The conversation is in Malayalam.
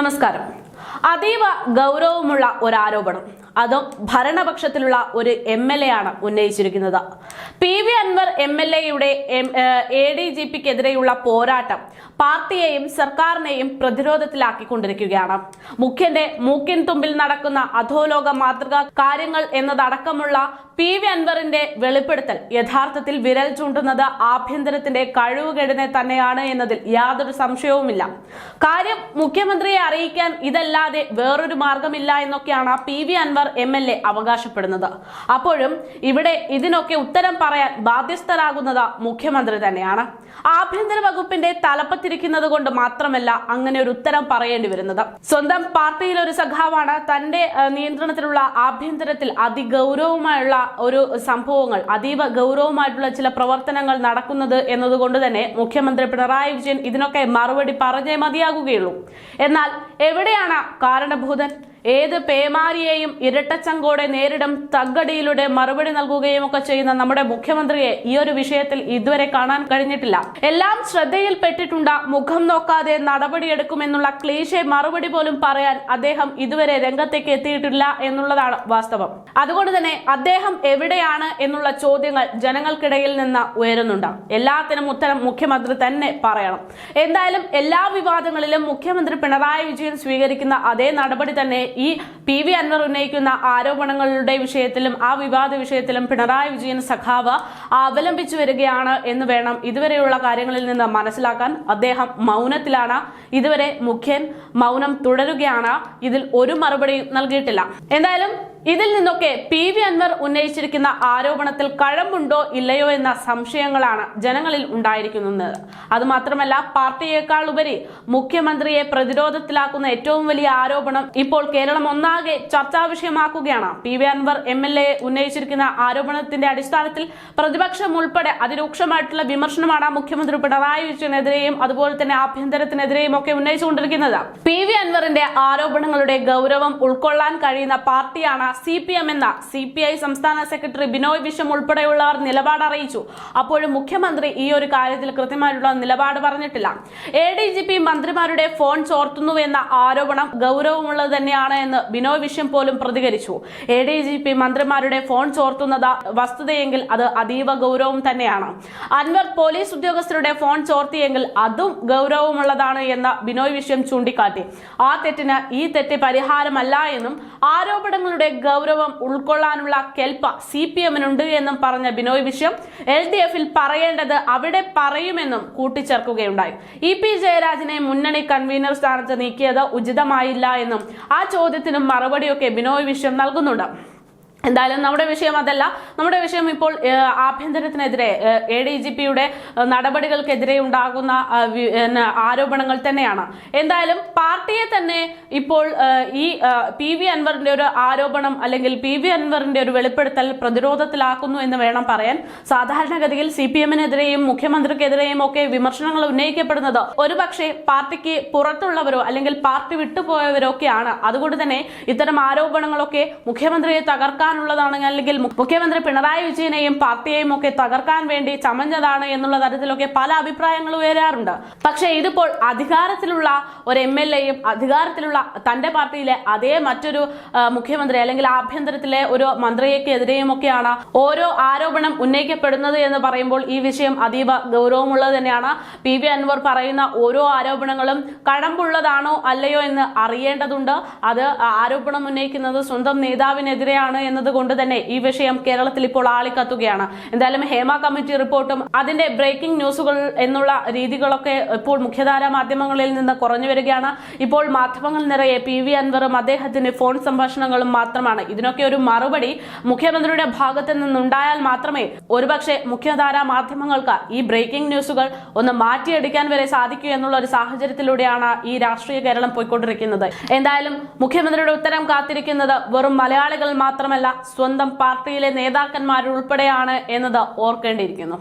നമസ്കാരം. അതീവ ഗൗരവമുള്ള ഒരു ആരോപണം അതും ഭരണപക്ഷത്തിലുള്ള ഒരു എം എൽ എ ആണ് ഉന്നയിച്ചിരിക്കുന്നത്. പി വി അൻവർ എം എയുടെ എ ഡി ജി പിക്കെതിരെയുള്ള പോരാട്ടം പാർട്ടിയെയും സർക്കാരിനെയും പ്രതിരോധത്തിലാക്കിക്കൊണ്ടിരിക്കുകയാണ്. മുഖ്യന്റെ മൂക്കിൻ തുമ്പിൽ നടക്കുന്ന അധോലോക മാതൃക കാര്യങ്ങൾ എന്നതടക്കമുള്ള പി വി അൻവറിന്റെ വെളിപ്പെടുത്തൽ യഥാർത്ഥത്തിൽ വിരൽ ചൂണ്ടുന്നത് ആഭ്യന്തരത്തിന്റെ കഴിവുകേടിനെ തന്നെയാണ് എന്നതിൽ യാതൊരു സംശയവുമില്ല. കാര്യം മുഖ്യമന്ത്രിയെ അറിയിക്കാൻ ഇതല്ലാതെ വേറൊരു മാർഗമില്ല എന്നൊക്കെയാണ് P V Anvar M L A അവകാശപ്പെടുന്നത്. അപ്പോഴും ഇവിടെ ഇതിനൊക്കെ ഉത്തരം പറയാൻ ബാധ്യസ്ഥരാകുന്നത് മുഖ്യമന്ത്രി തന്നെയാണ്. ആഭ്യന്തര വകുപ്പിന്റെ തലപ്പത്തിരിക്കുന്നത് കൊണ്ട് മാത്രമല്ല അങ്ങനെ ഒരു ഉത്തരം പറയേണ്ടി വരുന്നത്. സ്വന്തം പാർട്ടിയിൽ ഒരു സഖാവാണ് തന്റെ നിയന്ത്രണത്തിലുള്ള ആഭ്യന്തരത്തിൽ അതിഗൗരവമായുള്ള ഒരു സംഭവങ്ങൾ അതീവ ഗൗരവമായിട്ടുള്ള ചില പ്രവർത്തനങ്ങൾ നടക്കുന്നത് എന്നതുകൊണ്ട് തന്നെ മുഖ്യമന്ത്രി പിണറായി വിജയൻ ഇതിനൊക്കെ മറുപടി പറഞ്ഞേ മതിയാകുകയുള്ളൂ. എന്നാൽ എവിടെയാണ് കാരണഭൂതൻ? ഏത് പേമാരിയെയും ഇരട്ടച്ചങ്കോടെ നേരിടും തകടിയിലൂടെ മറുപടി നൽകുകയും ഒക്കെ ചെയ്യുന്ന നമ്മുടെ മുഖ്യമന്ത്രിയെ ഈ ഒരു വിഷയത്തിൽ ഇതുവരെ കാണാൻ കഴിഞ്ഞിട്ടില്ല. എല്ലാം ശ്രദ്ധയിൽപ്പെട്ടിട്ടുണ്ട്. മുഖം നോക്കാതെ നടപടിയെടുക്കുമെന്നുള്ള ക്ലീശെ മറുപടി പോലും പറയാൻ അദ്ദേഹം ഇതുവരെ രംഗത്തേക്ക് എത്തിയിട്ടില്ല എന്നുള്ളതാണ് വാസ്തവം. അതുകൊണ്ട് തന്നെ അദ്ദേഹം എവിടെയാണ് എന്നുള്ള ചോദ്യങ്ങൾ ജനങ്ങൾക്കിടയിൽ നിന്ന് ഉയരുന്നുണ്ട്. എല്ലാത്തിനും ഉത്തരം മുഖ്യമന്ത്രി തന്നെ പറയണം. എന്തായാലും എല്ലാ വിവാദങ്ങളിലും മുഖ്യമന്ത്രി പിണറായി വിജയൻ സ്വീകരിക്കുന്ന അതേ നടപടി തന്നെ ഈ പി വി അൻവർ ഉന്നയിക്കുന്ന ആരോപണങ്ങളുടെ വിഷയത്തിലും ആ വിവാദ വിഷയത്തിലും പിണറായി വിജയൻ സഖാവ് അവലംബിച്ചു വരികയാണ് എന്ന് വേണം ഇതുവരെയുള്ള കാര്യങ്ങളിൽ നിന്ന് മനസ്സിലാക്കാൻ. അദ്ദേഹം മൗനത്തിലാണ്. ഇതുവരെ മുഖ്യൻ മൗനം തുടരുകയാണ്. ഇതിൽ ഒരു മറുപടിയും നൽകിയിട്ടില്ല. എന്തായാലും ഇതിൽ നിന്നൊക്കെ പി വി അൻവർ ഉന്നയിച്ചിരിക്കുന്ന ആരോപണത്തിൽ കഴമ്പുണ്ടോ ഇല്ലയോ എന്ന സംശയങ്ങളാണ് ജനങ്ങളിൽ ഉണ്ടായിരിക്കുന്നത്. അതുമാത്രമല്ല പാർട്ടിയേക്കാൾ ഉപരി മുഖ്യമന്ത്രിയെ പ്രതിരോധത്തിലാക്കുന്ന ഏറ്റവും വലിയ ആരോപണം ഇപ്പോൾ കേരളം ഒന്നാകെ ചർച്ചാ വിഷയമാക്കുകയാണ്. P V Anvar M L A ഉന്നയിച്ചിരിക്കുന്ന ആരോപണത്തിന്റെ അടിസ്ഥാനത്തിൽ പ്രതിപക്ഷം ഉൾപ്പെടെ അതിരൂക്ഷമായിട്ടുള്ള വിമർശനമാണ് മുഖ്യമന്ത്രി പിണറായി വിജയനെതിരെയും അതുപോലെ തന്നെ ആഭ്യന്തരത്തിനെതിരെയും ഒക്കെ ഉന്നയിച്ചുകൊണ്ടിരിക്കുന്നത്. പി വി അൻവറിന്റെ ആരോപണങ്ങളുടെ ഗൗരവം ഉൾക്കൊള്ളാൻ കഴിയുന്ന പാർട്ടിയാണ് സി പി എം എന്ന സി പി ഐ സംസ്ഥാന സെക്രട്ടറി ബിനോയ് വിശ്വം ഉൾപ്പെടെയുള്ളവർ നിലപാട് അറിയിച്ചു. അപ്പോഴും മുഖ്യമന്ത്രി ഈ ഒരു കാര്യത്തിൽ കൃത്യമായിട്ടുള്ള നിലപാട് പറഞ്ഞിട്ടില്ല. എ ഡി ജി പി മന്ത്രിമാരുടെ ഫോൺ ചോർത്തുന്നു എന്ന ആരോപണം ഗൗരവമുള്ളത് തന്നെയാണ് എന്ന് ബിനോയ് വിശ്വം പോലും പ്രതികരിച്ചു. എ ഡി ജി പി മന്ത്രിമാരുടെ ഫോൺ ചോർത്തുന്നത് വസ്തുതയെങ്കിൽ അത് അതീവ ഗൗരവം തന്നെയാണ്. അൻവർ പോലീസ് ഉദ്യോഗസ്ഥരുടെ ഫോൺ ചോർത്തിയെങ്കിൽ അതും ഗൗരവമുള്ളതാണ് എന്ന് ബിനോയ് വിശ്വം ചൂണ്ടിക്കാട്ടി. ആ തെറ്റിന് ഈ തെറ്റ് പരിഹാരമല്ല എന്നും ആരോപണങ്ങളുടെ ഗൗരവം ഉൾക്കൊള്ളാനുള്ള കെൽപ്പ സി പി എമ്മിനുണ്ട് എന്നും പറഞ്ഞ ബിനോയ് വിശ്വം എൽ ഡി എഫിൽ പറയേണ്ടത് അവിടെ പറയുമെന്നും കൂട്ടിച്ചേർക്കുകയുണ്ടായി. ഇ പി ജയരാജനെ മുന്നണി കൺവീനർ സ്ഥാനത്ത് നീക്കിയത് ഉചിതമായില്ല എന്നും ആ ചോദ്യത്തിനും മറുപടിയൊക്കെ ബിനോയ് വിശ്വം നൽകുന്നുണ്ട്. എന്തായാലും നമ്മുടെ വിഷയം അതല്ല. നമ്മുടെ വിഷയം ഇപ്പോൾ ആഭ്യന്തരത്തിനെതിരെ എ ഡി ജി പിയുടെ നടപടികൾക്കെതിരെ ഉണ്ടാകുന്ന ആരോപണങ്ങൾ തന്നെയാണ്. എന്തായാലും പാർട്ടിയെ തന്നെ ഇപ്പോൾ ഈ പി വി അൻവറിന്റെ ഒരു ആരോപണം അല്ലെങ്കിൽ പി വി അൻവറിന്റെ ഒരു വെളിപ്പെടുത്തൽ പ്രതിരോധത്തിലാക്കുന്നു എന്ന് വേണം പറയാൻ. സാധാരണഗതിയിൽ സി പി എമ്മിനെതിരെയും മുഖ്യമന്ത്രിക്കെതിരെയും ഒക്കെ വിമർശനങ്ങൾ ഉന്നയിക്കപ്പെടുന്നത് ഒരുപക്ഷെ പാർട്ടിക്ക് പുറത്തുള്ളവരോ അല്ലെങ്കിൽ പാർട്ടി വിട്ടുപോയവരോ ഒക്കെയാണ്. അതുകൊണ്ട് തന്നെ ഇത്തരം ആരോപണങ്ങളൊക്കെ മുഖ്യമന്ത്രിയെ തകർക്കാനുള്ളതാണ് അല്ലെങ്കിൽ മുഖ്യമന്ത്രി പിണറായി വിജയനെയും പാർട്ടിയെയും ഒക്കെ തകർക്കാൻ വേണ്ടി ചമഞ്ഞതാണ് എന്നുള്ള തരത്തിലൊക്കെ പല അഭിപ്രായങ്ങൾ ഉയരാറുണ്ട്. പക്ഷേ ഇതിപ്പോൾ അധികാരത്തിലുള്ള ഒരു എം എൽ എയും അധികാരത്തിലുള്ള തന്റെ പാർട്ടിയിലെ അതേ മറ്റൊരു മുഖ്യമന്ത്രി അല്ലെങ്കിൽ ആഭ്യന്തരത്തിലെ ഒരു മന്ത്രിയെക്കെതിരെയും ഒക്കെയാണ് ഓരോ ആരോപണം ഉന്നയിക്കപ്പെടുന്നത് എന്ന് പറയുമ്പോൾ ഈ വിഷയം അതീവ ഗൗരവമുള്ളത് തന്നെയാണ്. പി വി അൻവർ പറയുന്ന ഓരോ ആരോപണങ്ങളും കഴമ്പുള്ളതാണോ അല്ലയോ എന്ന് അറിയേണ്ടതുണ്ട്. അത് ആരോപണം ഉന്നയിക്കുന്നത് സ്വന്തം നേതാവിനെതിരെയാണ് എന്നതുകൊണ്ട് തന്നെ ഈ വിഷയം കേരളത്തിൽ ഇപ്പോൾ ആളിക്കത്തുകയാണ്. എന്തായാലും ഹേമ കമ്മിറ്റി റിപ്പോർട്ടും അതിന്റെ ബ്രേക്കിംഗ് ന്യൂസുകൾ എന്നുള്ള രീതികളൊക്കെ ഇപ്പോൾ മുഖ്യധാര മാധ്യമങ്ങളിൽ നിന്ന് കുറഞ്ഞു വരികയാണ്. ഇപ്പോൾ മാധ്യമങ്ങൾ നിറയെ പി വി അൻവറും അദ്ദേഹത്തിന്റെ ഫോൺ സംഭാഷണങ്ങളും മാത്രമാണ്. ഇതിനൊക്കെ ഒരു മറുപടി മുഖ്യമന്ത്രിയുടെ ഭാഗത്ത് നിന്നുണ്ടായാൽ മാത്രമേ ഒരുപക്ഷെ മുഖ്യധാര മാധ്യമങ്ങൾക്ക് ഈ ബ്രേക്കിംഗ് ന്യൂസുകൾ ഒന്ന് മാറ്റിയെടുക്കാൻ വരെ സാധിക്കൂ എന്നുള്ള ഒരു സാഹചര്യത്തിലൂടെയാണ് ഈ രാഷ്ട്രീയ കേരളം പോയിക്കൊണ്ടിരിക്കുന്നത്. എന്തായാലും മുഖ്യമന്ത്രിയുടെ ഉത്തരം കാത്തിരിക്കുന്നത് വെറും മലയാളികൾ മാത്രമല്ല സ്വന്തം പാർട്ടിയിലെ നേതാക്കന്മാരുൾപ്പെടെയാണ് എന്നത് ഓർക്കേണ്ടിയിരിക്കുന്നു.